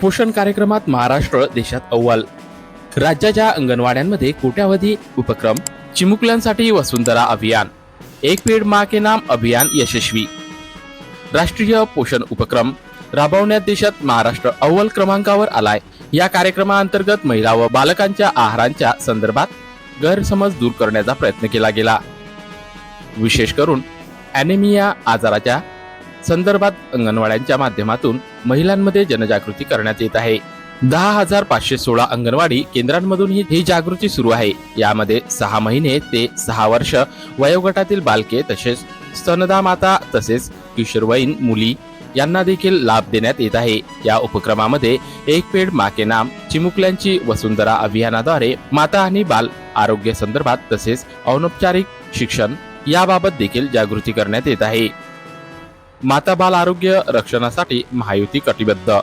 पोषण कार्यक्रमात महाराष्ट्र देशात अव्वल. राज्याच्या अंगणवाड्यांमध्ये कोट्यावधी उपक्रम चिमुकल्यांसाठी वसुंधरा अभियान एक पेड मा के नाम अभियान यशस्वी. राष्ट्रीय पोषण उपक्रम राबवण्यात देशात महाराष्ट्र अव्वल क्रमांकावर आलाय. या कार्यक्रमाअंतर्गत महिला व बालकांच्या आहारांच्या संदर्भात गैरसमज दूर करण्याचा प्रयत्न केला गेला. विशेष करून ॲनेमिया आजाराच्या संदर्भात अंगणवाड्यांच्या माध्यमातून महिलांमध्ये जनजागृती करण्यात येत आहे. दहा हजार पाचशे सोळा अंगणवाडी केंद्रांमधून ही जागृती सुरू आहे. यामध्ये सहा महिने ते सहा वर्ष वयोगटातील बालके तसेच स्तनदा माता तसेच किशोरवयीन मुली यांना देखील लाभ देण्यात येत आहे. या उपक्रमामध्ये एक पेड माके नाम चिमुकल्यांची वसुंधरा अभियानाद्वारे माता आणि बाल आरोग्य संदर्भात तसेच अनौपचारिक शिक्षण याबाबत देखील जागृती करण्यात येत आहे. माता बाल आरोग्य रक्षणासाठी महायुती कटिबद्ध